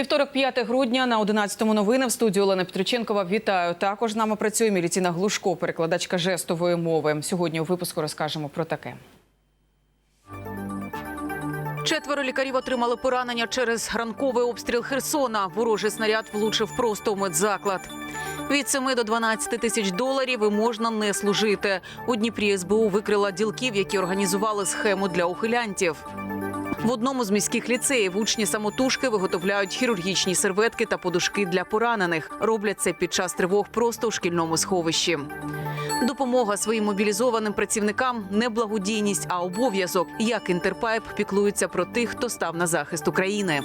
Вівторок, 5 грудня на 11-му новини в студії Олена Петриченкова. Вітаю. Також з нами працює Міліціна Глушко, перекладачка жестової мови. Сьогодні у випуску розкажемо про таке. Четверо лікарів отримали поранення через ранковий обстріл Херсона. Ворожий снаряд влучив просто у медзаклад. Від 7 до 12 тисяч доларів і можна не служити. У Дніпрі СБУ викрила ділків, які організували схему для ухилянтів. В одному з міських ліцеїв учні самотужки виготовляють хірургічні серветки та подушки для поранених. Роблять це під час тривог просто у шкільному сховищі. Допомога своїм мобілізованим працівникам не благодійність, а обов'язок. Як інтерпайп піклується про тих, хто став на захист України.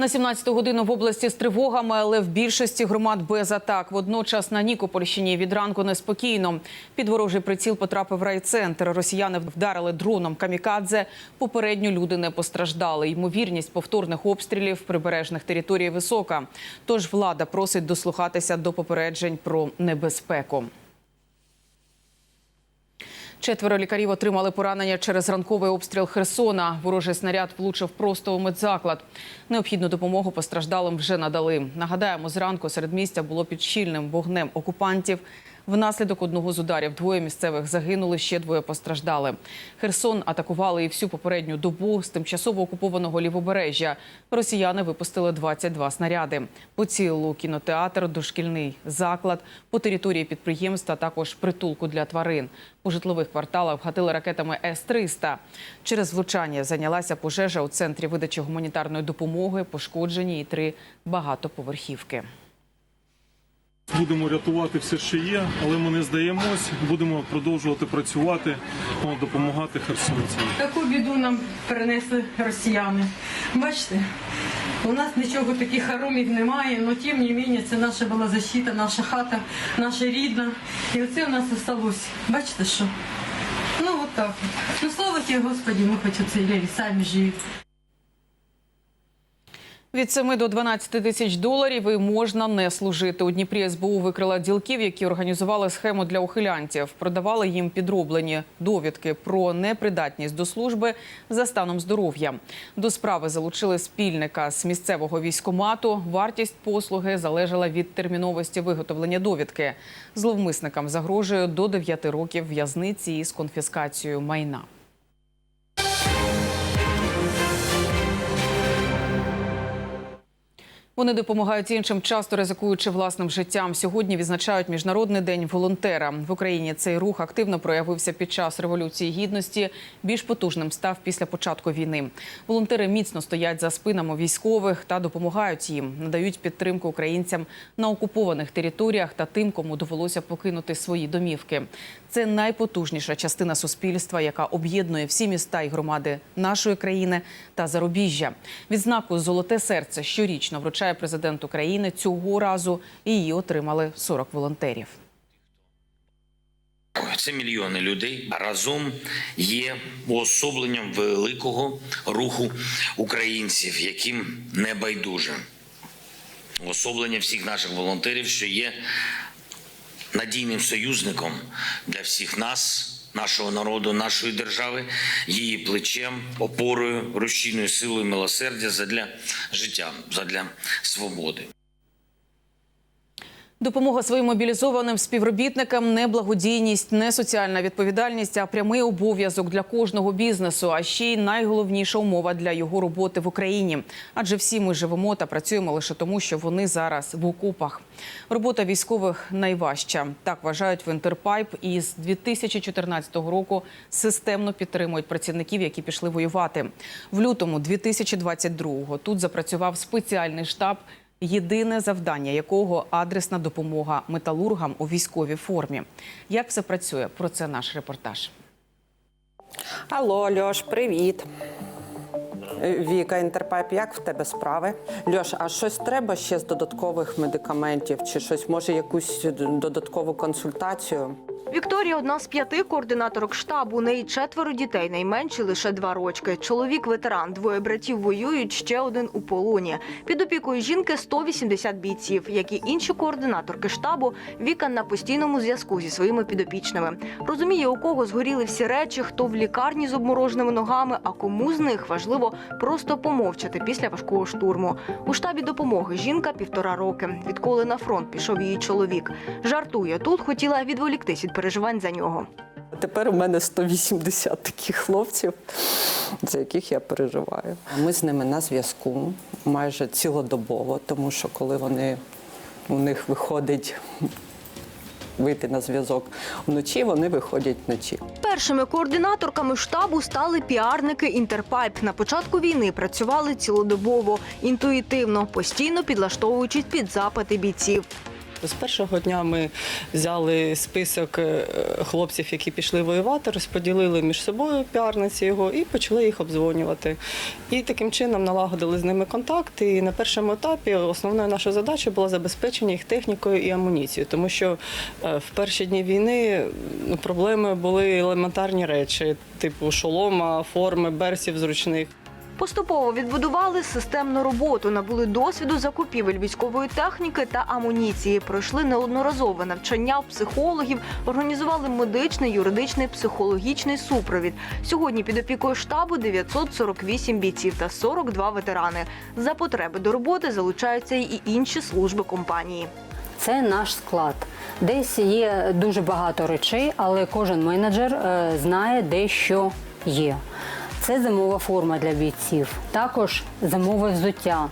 На 17-ту годину в області з тривогами, але в більшості громад без атак. Водночас на Нікопольщині від ранку неспокійно. Під ворожий приціл потрапив райцентр. Росіяни вдарили дроном камікадзе. Попередньо люди не постраждали. Ймовірність повторних обстрілів прибережних територій висока. Тож влада просить дослухатися до попереджень про небезпеку. Четверо лікарів отримали поранення через ранковий обстріл Херсона. Ворожий снаряд влучив просто у медзаклад. Необхідну допомогу постраждалим вже надали. Нагадаємо, зранку серед місця було під щільним вогнем окупантів. Внаслідок одного з ударів двоє місцевих загинули, ще двоє постраждали. Херсон атакували і всю попередню добу з тимчасово окупованого лівобережжя. Росіяни випустили 22 снаряди. Поцілили у кінотеатр, дошкільний заклад, по території підприємства, також притулку для тварин. У житлових кварталах вгатили ракетами С-300. Через влучання зайнялася пожежа у центрі видачі гуманітарної допомоги, пошкоджені і три багатоповерхівки. Будемо рятувати все, що є, але ми не здаємось. Будемо продовжувати працювати, допомагати херсонцям. Таку біду нам принесли росіяни. Бачите, у нас нічого таких хоромів немає, але тим не менше це наша була защита, наша хата, наша рідна. І оце у нас залишилось. Бачите що? Ну от так. Ну слава тебе, Господі, ми хоч оцілели, самі живі. Від 7 до 12 тисяч доларів і можна не служити. У Дніпрі СБУ викрила ділків, які організували схему для ухилянтів. Продавали їм підроблені довідки про непридатність до служби за станом здоров'я. До справи залучили спільника з місцевого військомату. Вартість послуги залежала від терміновості виготовлення довідки. Зловмисникам загрожує до 9 років в'язниці із конфіскацією майна. Вони допомагають іншим, часто ризикуючи власним життям. Сьогодні відзначають міжнародний день волонтера в Україні. Цей рух активно проявився під час революції гідності. Більш потужним став після початку війни. Волонтери міцно стоять за спинами військових та допомагають їм, надають підтримку українцям на окупованих територіях та тим, кому довелося покинути свої домівки. Це найпотужніша частина суспільства, яка об'єднує всі міста і громади нашої країни та зарубіжжя. Відзнаку Золоте серце щорічно вручає президент України. Цього разу її отримали 40 волонтерів. Це мільйони людей разом є уособленням великого руху українців, яким не байдуже. Уособлення всіх наших волонтерів, що є надійним союзником для всіх нас, нашого народу, нашої держави, її плечем, опорою, рушійною силою милосердя задля життя, задля свободи. Допомога своїм мобілізованим співробітникам не благодійність, не соціальна відповідальність, а прямий обов'язок для кожного бізнесу. А ще й найголовніша умова для його роботи в Україні. Адже всі ми живемо та працюємо лише тому, що вони зараз в окопах. Робота військових найважча. Так вважають в Інтерпайп. І з 2014 року системно підтримують працівників, які пішли воювати. В лютому 2022-го тут запрацював спеціальний штаб єдине завдання якого адресна допомога металургам у військовій формі. Як все працює? Про це наш репортаж. Алло, Льош, привіт. Віка Інтерпайп, як в тебе справи? Льош, а щось треба ще з додаткових медикаментів? Чи щось може якусь додаткову консультацію? Вікторія одна з п'яти координаторок штабу. У неї четверо дітей, найменші лише два рочки. Чоловік ветеран, двоє братів воюють, ще один у полоні. Під опікою жінки 180 бійців. Як і інші координаторки штабу, Віка на постійному зв'язку зі своїми підопічними. Розуміє, у кого згоріли всі речі, хто в лікарні з обмороженими ногами, а кому з них важливо просто помовчати після важкого штурму. У штабі допомоги жінка півтора роки. Відколи на фронт пішов її чоловік. Жартує тут, хотіла відволіктись від переживань за нього. Тепер у мене 180 таких хлопців, за яких я переживаю. Ми з ними на зв'язку майже цілодобово, тому що коли вони у них виходить вийти на зв'язок вночі, вони виходять вночі. Першими координаторками штабу стали піарники Інтерпайп. На початку війни працювали цілодобово, інтуїтивно, постійно підлаштовуючись під запити бійців. З першого дня ми взяли список е, хлопців, які пішли воювати, розподілили між собою піарниці його і почали їх обдзвонювати. І таким чином налагодили з ними контакт. І на першому етапі основною нашою задачею було забезпечення їх технікою і амуніцією, тому що е, в перші дні війни ну, проблеми були елементарні речі, типу шолома, форми, берсів зручних. Поступово відбудували системну роботу, набули досвіду закупівель військової техніки та амуніції. Пройшли неодноразове навчання у психологів, організували медичний, юридичний, психологічний супровід. Сьогодні під опікою штабу 948 бійців та 42 ветерани. За потреби до роботи залучаються і інші служби компанії. Це наш склад. Десь є дуже багато речей, але кожен менеджер е, знає, де що є. Це зимова форма для бійців, також зимове взуття.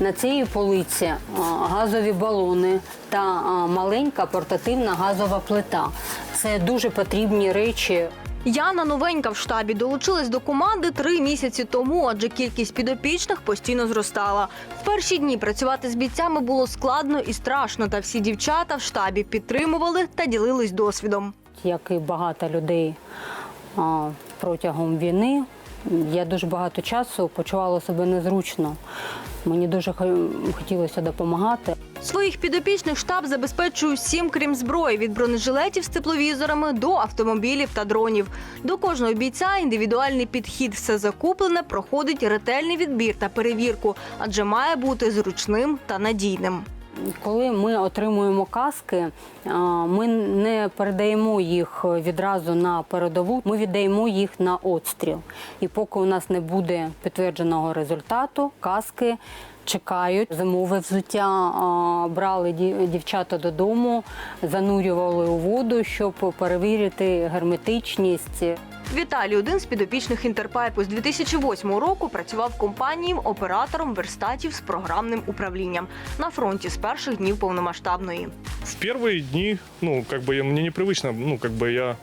На цій полиці газові балони та маленька портативна газова плита. Це дуже потрібні речі Яна новенька в штабі долучилась до команди три місяці тому, адже кількість підопічних постійно зростала. В перші дні працювати з бійцями було складно і страшно. Та всі дівчата в штабі підтримували та ділились досвідом. як і багато людей протягом війни, я дуже багато часу почувала себе незручно. Мені дуже хотілося допомагати. Своїх підопічних штаб забезпечує всім, крім зброї, від бронежилетів з тепловізорами до автомобілів та дронів. До кожного бійця індивідуальний підхід. Все закуплене проходить ретельний відбір та перевірку, адже має бути зручним та надійним. Коли ми отримуємо каски, ми не передаємо їх відразу на передову, ми віддаємо їх на отстріл. І поки у нас не буде підтвердженого результату, каски чекають. Зимове взуття брали дівчата додому, занурювали у воду, щоб перевірити герметичність. Віталій, один з підопічних інтерпайпу з 2008 року, працював в компанії оператором верстатів з програмним управлінням на фронті з перших днів повномасштабної. В первые дни, ну, как бы я- мне непривычно, ну, как бы я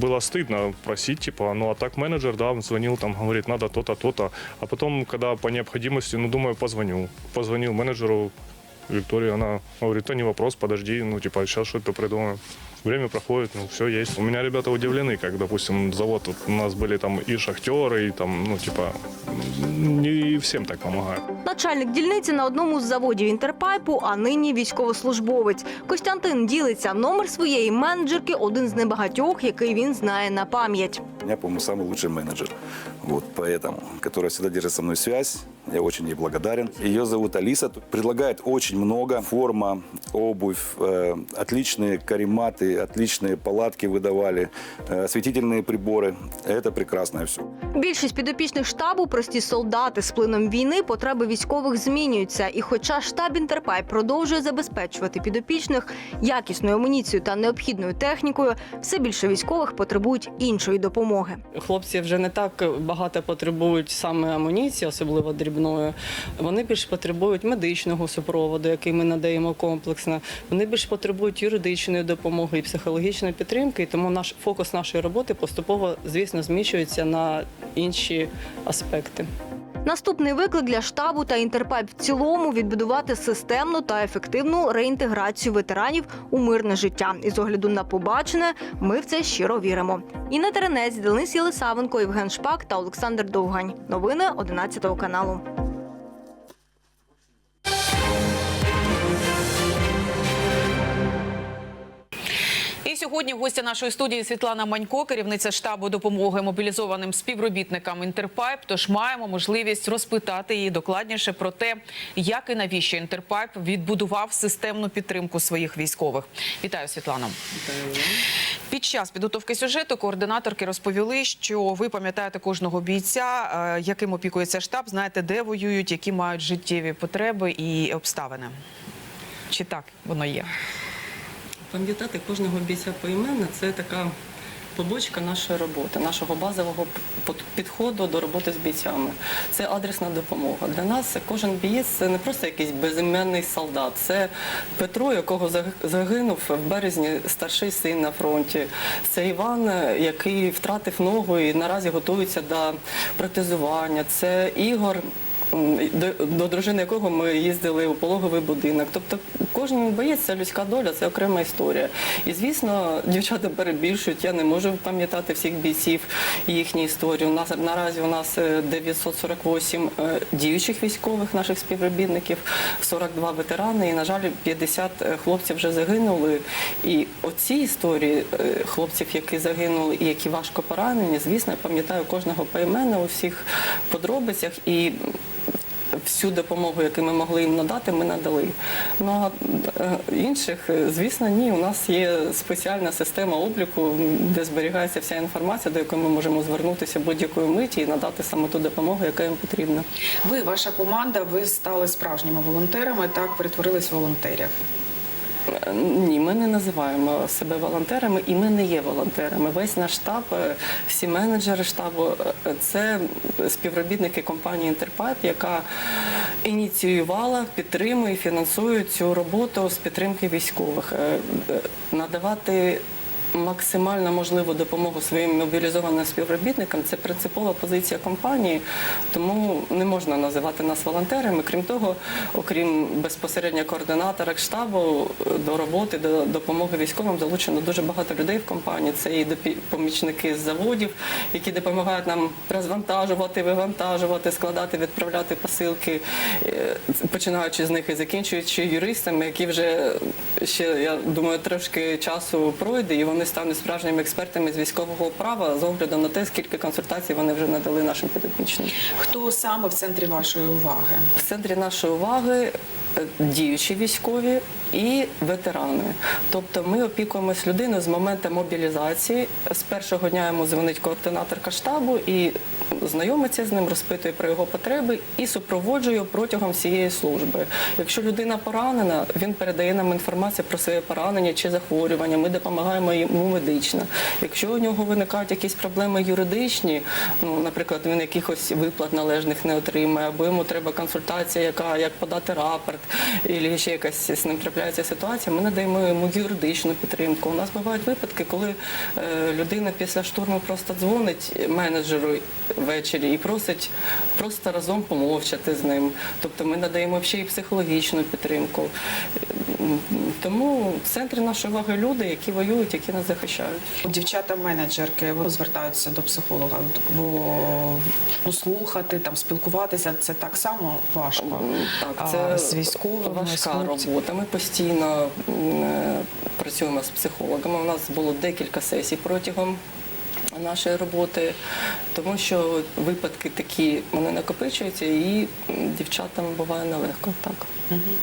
было стыдно просить, типа, ну, а так менеджер, да, он звонил, там, говорит, надо то-то, то-то. А потом, когда по необходимости, ну, думаю, позвоню. Позвонил менеджеру Виктории, она говорит, то не вопрос, подожди, ну, типа, сейчас что-то придумаем. Время проходит, ну, все есть. У меня ребята удивлены, как, допустим, завод, тут у нас были там и шахтеры, и там, ну, типа, не всем так помогают. Начальник дільниці на одному з заводів інтерпайпу, а нині військовослужбовець. Костянтин ділиться номер своєї менеджерки, один з небагатьох, який він знає на пам'ять. У меня, по-моему, самый лучший менеджер. Вот, поэтому, которая всегда держит со мной связь. Я очень ей благодарен. Ее зовут Алиса. Предлагает очень много. Форма, обувь, э, отличные карематы, отличные палатки выдавали, э, осветительные приборы. Это прекрасное все. Більшість підопічних штабу прості солдати з плином війни. Потреби військових змінюються. І хоча штаб інтерпайп продовжує забезпечувати підопічних якісною амуніцією та необхідною технікою, все більше військових потребують іншої допомоги. Хлопці вже не так багато потребують саме амуніції, особливо дрібної. Вони більш потребують медичного супроводу, який ми надаємо комплексно. Вони більш потребують юридичної допомоги і психологічної підтримки. І тому наш фокус нашої роботи поступово, звісно, зміщується на інші аспекти. Наступний виклик для штабу та інтерпайп в цілому відбудувати системну та ефективну реінтеграцію ветеранів у мирне життя. І з огляду на побачене, ми в це щиро віримо. Інна Теренець, Денис Єлисавенко, Євген Шпак та Олександр Довгань. Новини 11 каналу. І сьогодні гостя нашої студії Світлана Манько, керівниця штабу допомоги мобілізованим співробітникам Інтерпайп. Тож маємо можливість розпитати її докладніше про те, як і навіщо Інтерпайп відбудував системну підтримку своїх військових. Вітаю, Світлано. Під час підготовки сюжету координаторки розповіли, що ви пам'ятаєте кожного бійця, е, яким опікується штаб, знаєте, де воюють, які мають життєві потреби і обставини. Чи так воно є? Пам'ятати кожного бійця поіменно це така побочка нашої роботи, нашого базового підходу до роботи з бійцями. Це адресна допомога. Для нас кожен бієць це не просто якийсь безіменний солдат. Це Петро, якого заг- загинув в березні старший син на фронті. Це Іван, який втратив ногу і наразі готується до протезування. Це Ігор. До, дружини якого ми їздили у пологовий будинок. Тобто кожен боєць це людська доля, це окрема історія. І звісно, дівчата перебільшують. Я не можу пам'ятати всіх бійців і їхні історії. У нас наразі у нас е, 948 е, діючих військових наших співробітників, 42 ветерани, і на жаль, 50 хлопців вже загинули. І оці історії е, хлопців, які загинули і які важко поранені, звісно, я пам'ятаю кожного поіменно у всіх подробицях і. Всю допомогу, яку ми могли їм надати, ми надали. Ну а е, інших, е, звісно, ні. У нас є спеціальна система обліку, де зберігається вся інформація, до якої ми можемо звернутися будь-якої миті і надати саме ту допомогу, яка їм потрібна. Ви, ваша команда, ви стали справжніми волонтерами, так перетворились волонтерів. Ні, ми не називаємо себе волонтерами, і ми не є волонтерами. Весь наш штаб, е, всі менеджери штабу е, це співробітники компанії Інтерпайп, яка ініціювала, підтримує, фінансує цю роботу з підтримки військових, е, надавати. Максимально можливу допомогу своїм мобілізованим співробітникам це принципова позиція компанії, тому не можна називати нас волонтерами. Крім того, окрім безпосередньо координатора штабу до роботи, до допомоги військовим залучено дуже багато людей в компанії. Це і помічники з заводів, які допомагають нам розвантажувати, вивантажувати, складати, відправляти посилки, е, починаючи з них і закінчуючи юристами, які вже ще я думаю трошки часу пройде, і вони стануть справжніми експертами з військового права з огляду на те, скільки консультацій вони вже надали нашим підопічним. Хто саме в центрі вашої уваги? В центрі нашої уваги е, діючі військові і ветерани. Тобто ми опікуємось людиною з моменту мобілізації. З першого дня йому дзвонить координаторка штабу і знайомиться з ним, розпитує про його потреби і супроводжує протягом всієї служби. Якщо людина поранена, він передає нам інформацію про своє поранення чи захворювання. Ми допомагаємо йому медично. Якщо у нього виникають якісь проблеми юридичні, ну, наприклад, він якихось виплат належних не отримає, або йому треба консультація, яка як подати рапорт, або ще якась з ним трапляється ситуація, ми надаємо йому юридичну підтримку. У нас бувають випадки, коли е, людина після штурму просто дзвонить менеджеру ввечері і просить просто разом помовчати з ним. Тобто ми надаємо ще й психологічну підтримку. Тому в центрі нашої уваги люди, які воюють, які нас захищають. Дівчата-менеджерки звертаються до психолога, бо ну, слухати, там спілкуватися це так само важко. Так, це з військовими, важка робота. Ми постійно е, працюємо з психологами. У нас було декілька сесій протягом. Нашої роботи, тому що випадки такі вони накопичуються, і дівчатам буває нелегко. Так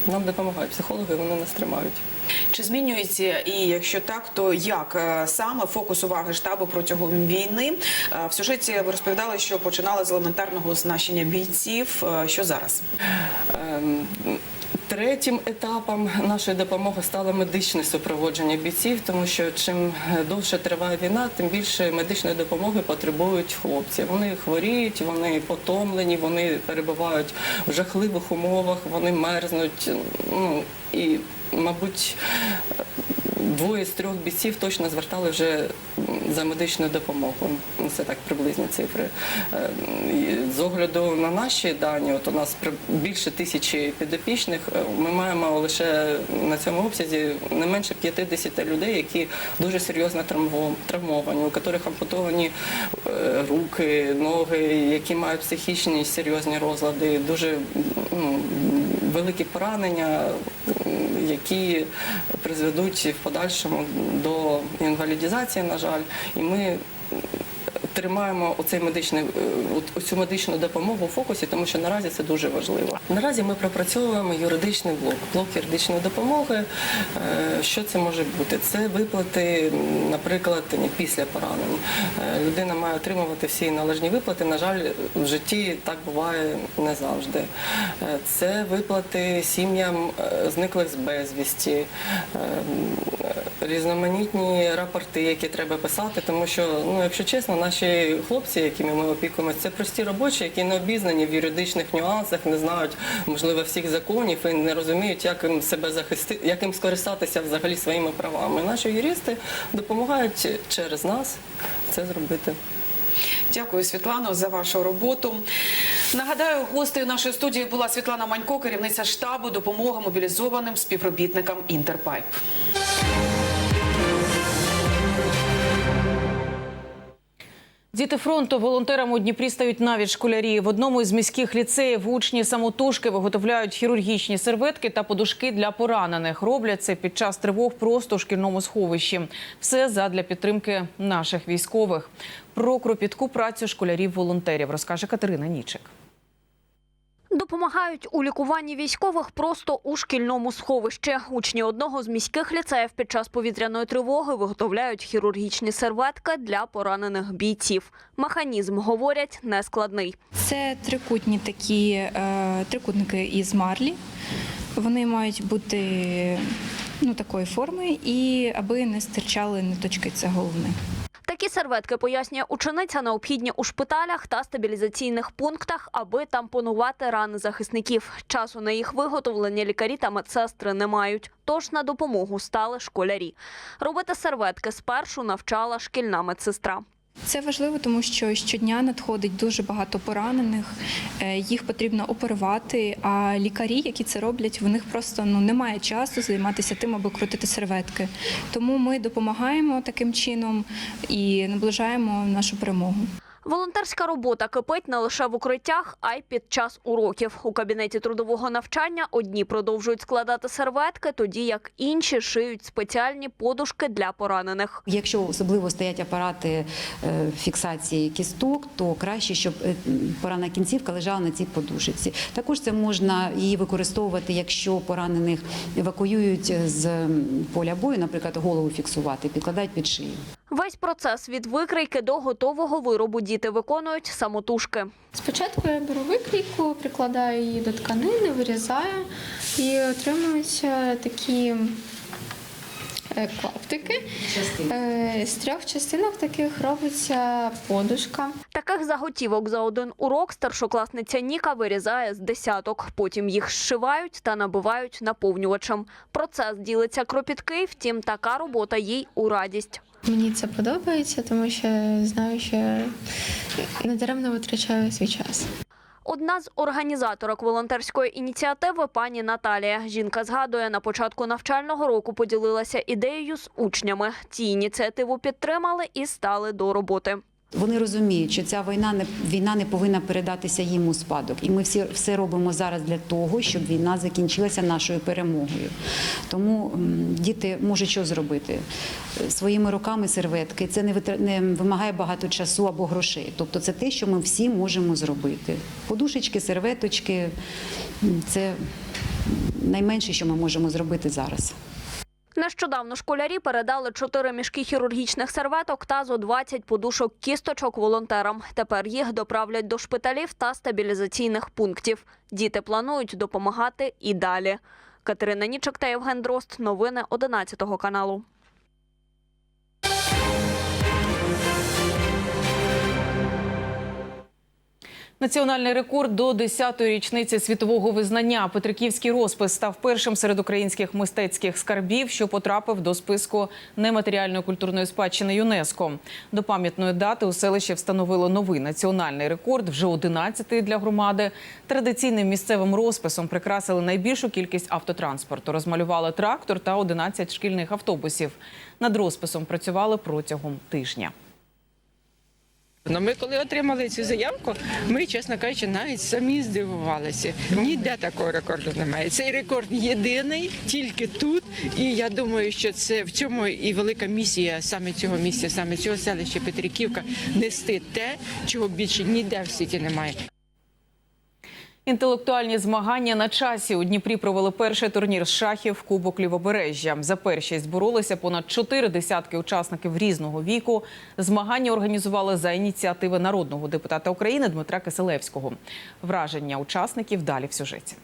нам допомагають психологи, вони нас тримають. Чи змінюється і якщо так, то як Е, саме фокус уваги штабу протягом війни? Е, В сюжеті ви розповідали, що починали з елементарного оснащення бійців. Е, Що зараз? Ем, Третім етапом нашої допомоги стало медичне супроводження бійців, тому що чим е, довше триває війна, тим більше медичної допомоги потребують хлопці. Вони хворіють, вони потомлені, вони перебувають в жахливих умовах, вони мерзнуть. Ну і, мабуть, двоє з трьох бійців точно звертали вже за медичною допомогою. Ну, Це так приблизні цифри. Е, З огляду на наші дані, от у нас більше тисячі підопічних. е, Ми маємо лише на цьому обсязі не менше 50 людей, які дуже серйозно травмо- травмовані, у яких ампутовані е, руки, ноги, які мають психічні серйозні розлади, дуже ну, великі поранення, які призведуть в подальшому до інвалідізації, на жаль, і ми тримаємо оцей медичний, е, оцю медичну допомогу в фокусі, тому що наразі це дуже важливо. Наразі ми пропрацьовуємо юридичний блок, блок юридичної допомоги. Е, Що це може бути? Це виплати, наприклад, після поранень. Е, Людина має отримувати всі належні виплати. На жаль, в житті так буває не завжди. Це виплати сім'ям зниклих з безвісті. Різноманітні рапорти, які треба писати, тому що, ну, якщо чесно, наші хлопці, якими ми опікуємося, це прості робочі, які не обізнані в юридичних нюансах, не знають, можливо, всіх законів і не розуміють, як їм себе захистити, як їм скористатися взагалі своїми правами. Наші юристи допомагають через нас це зробити. Дякую, Світлано, за вашу роботу. Нагадаю, гостею нашої студії була Світлана Манько, керівниця штабу допомоги мобілізованим співробітникам Інтерпайп. Діти фронту волонтерам у Дніпрі стають навіть школярі. В одному із міських ліцеїв учні самотужки виготовляють хірургічні серветки та подушки для поранених. Роблять це під час тривог просто у шкільному сховищі. Все задля підтримки наших військових. Про кропітку працю школярів-волонтерів розкаже Катерина Нічик. Допомагають у лікуванні військових просто у шкільному сховищі. Учні одного з міських ліцеїв під час повітряної тривоги виготовляють хірургічні серветки для поранених бійців. Механізм, говорять, нескладний. Це трикутні такі е, трикутники із марлі. Вони мають бути ну, такої форми, і аби не стирчали ниточки, це головне. Серветки, пояснює учениця, необхідні у шпиталях та стабілізаційних пунктах, аби тампонувати рани захисників. Часу на їх виготовлення лікарі та медсестри не мають. Тож на допомогу стали школярі. Робити серветки спершу навчала шкільна медсестра. Це важливо, тому що щодня надходить дуже багато поранених, е, їх потрібно оперувати. А лікарі, які це роблять, в них просто ну немає часу займатися тим, аби крутити серветки. Тому ми допомагаємо таким чином і наближаємо нашу перемогу. Волонтерська робота кипить не лише в укриттях, а й під час уроків. У кабінеті трудового навчання одні продовжують складати серветки, тоді як інші шиють спеціальні подушки для поранених. Якщо особливо стоять апарати е, фіксації кісток, то краще, щоб е, поранена кінцівка лежала на цій подушці. Також це можна її використовувати, якщо поранених евакуюють з поля бою, наприклад, голову фіксувати, підкладають під шию. Весь процес від викрійки до готового виробу діти виконують самотужки. Спочатку я беру викрійку, прикладаю її до тканини, вирізаю і отримуються такі е, клаптики. Е, З трьох частинок таких робиться подушка. Таких заготівок за один урок старшокласниця Ніка вирізає з десяток. Потім їх зшивають та набивають наповнювачем. Процес ділиться кропіткий, втім, така робота їй у радість. Мені це подобається, тому що знаю, що не даремно витрачаю свій час. Одна з організаторок волонтерської ініціативи пані Наталія. Жінка згадує, на початку навчального року поділилася ідеєю з учнями. Ці ініціативу підтримали і стали до роботи. Вони розуміють, що ця війна не війна не повинна передатися їм у спадок, і ми всі все робимо зараз для того, щоб війна закінчилася нашою перемогою. Тому діти можуть що зробити своїми руками серветки. Це не не вимагає багато часу або грошей. Тобто, це те, що ми всі можемо зробити. Подушечки, серветочки це найменше, що ми можемо зробити зараз. Нещодавно школярі передали чотири мішки хірургічних серветок та зо 20 подушок кісточок волонтерам. Тепер їх доправлять до шпиталів та стабілізаційних пунктів. Діти планують допомагати і далі. Катерина Нічок та Євген Дрозд. Новини 11 каналу. Національний рекорд до 10-ї річниці світового визнання. Петриківський розпис став першим серед українських мистецьких скарбів, що потрапив до списку нематеріальної культурної спадщини ЮНЕСКо. До пам'ятної дати у селищі встановило новий національний рекорд, вже 11-й для громади. Традиційним місцевим розписом прикрасили найбільшу кількість автотранспорту. Розмалювали трактор та 11 шкільних автобусів. Над розписом працювали протягом тижня. Ну, ми коли отримали цю заявку, ми, чесно кажучи, навіть самі здивувалися. Ніде такого рекорду немає. Цей рекорд єдиний, тільки тут. І я думаю, що це в цьому і велика місія саме цього місця, саме цього селища Петриківка нести те, чого більше ніде в світі немає. Інтелектуальні змагання на часі у Дніпрі провели перший турнір з шахів Кубок Лівобережжя. За першість боролися понад чотири десятки учасників різного віку. Змагання організували за ініціативи народного депутата України Дмитра Киселевського. Враження учасників далі в сюжеті.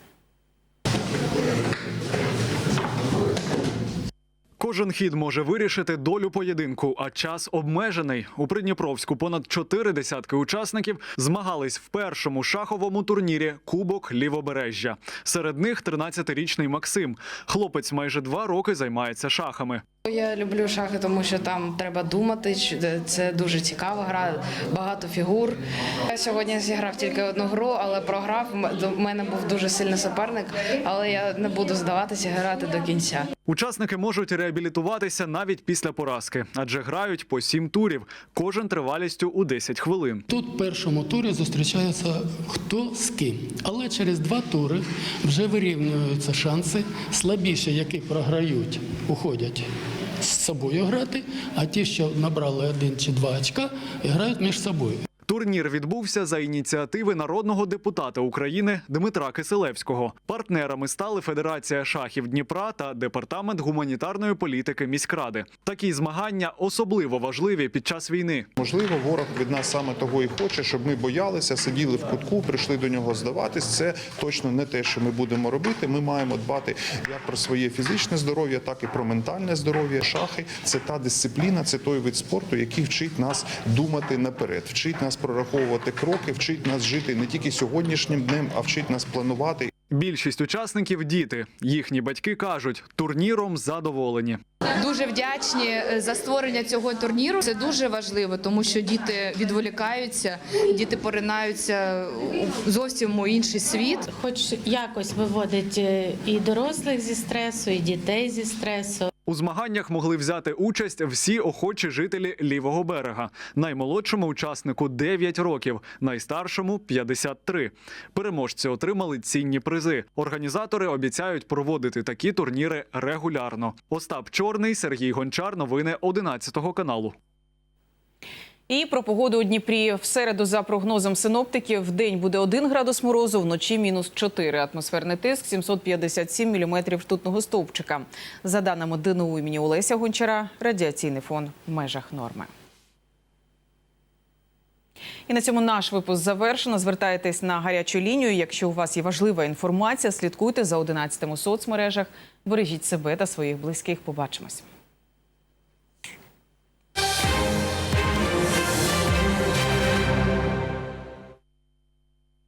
Кожен хід може вирішити долю поєдинку, а час обмежений. У Придніпровську понад чотири десятки учасників змагались в першому шаховому турнірі Кубок Лівобережжя. Серед них 13-річний Максим. Хлопець майже два роки займається шахами. Я люблю шахи, тому що там треба думати. Це дуже цікава гра, багато фігур. Я сьогодні зіграв тільки одну гру, але програв. До мене був дуже сильний суперник, але я не буду здаватися, грати до кінця. Учасники можуть реабілітуватися навіть після поразки, адже грають по сім турів, кожен тривалістю у 10 хвилин. Тут в першому турі зустрічається хто з ким. Але через два тури вже вирівнюються шанси. Слабіші, які програють, уходять з собою грати, а ті, що набрали один чи два очка, грають між собою. Турнір відбувся за ініціативи народного депутата України Дмитра Киселевського. Партнерами стали Федерація шахів Дніпра та департамент гуманітарної політики міськради. Такі змагання особливо важливі під час війни. Можливо, ворог від нас саме того і хоче, щоб ми боялися, сиділи в кутку, прийшли до нього здаватись. Це точно не те, що ми будемо робити. Ми маємо дбати як про своє фізичне здоров'я, так і про ментальне здоров'я. Шахи це та дисципліна, це той вид спорту, який вчить нас думати наперед, вчить нас прораховувати кроки, вчить нас жити не тільки сьогоднішнім днем, а вчить нас планувати. Більшість учасників діти. Їхні батьки кажуть, турніром задоволені. Дуже вдячні е, за створення цього турніру. Це дуже важливо, тому що діти відволікаються, діти поринаються у зовсім у інший світ. Хоч якось виводить е, і дорослих зі стресу, і дітей зі стресу. У змаганнях могли взяти участь всі охочі жителі лівого берега. Наймолодшому учаснику 9 років, найстаршому 53. Переможці отримали цінні призи. Організатори обіцяють проводити такі турніри регулярно. Остап Чорний, Сергій Гончар. Новини 11 каналу. І про погоду у Дніпрі в середу, за прогнозом синоптиків, в день буде 1 градус морозу, вночі мінус 4. Атмосферний тиск 757 міліметрів ртутного стовпчика. За даними ДНУ імені Олеся Гончара, радіаційний фон в межах норми. І на цьому наш випуск завершено. Звертайтесь на гарячу лінію. Якщо у вас є важлива інформація, слідкуйте за 11 у соцмережах. Бережіть себе та своїх близьких. Побачимось.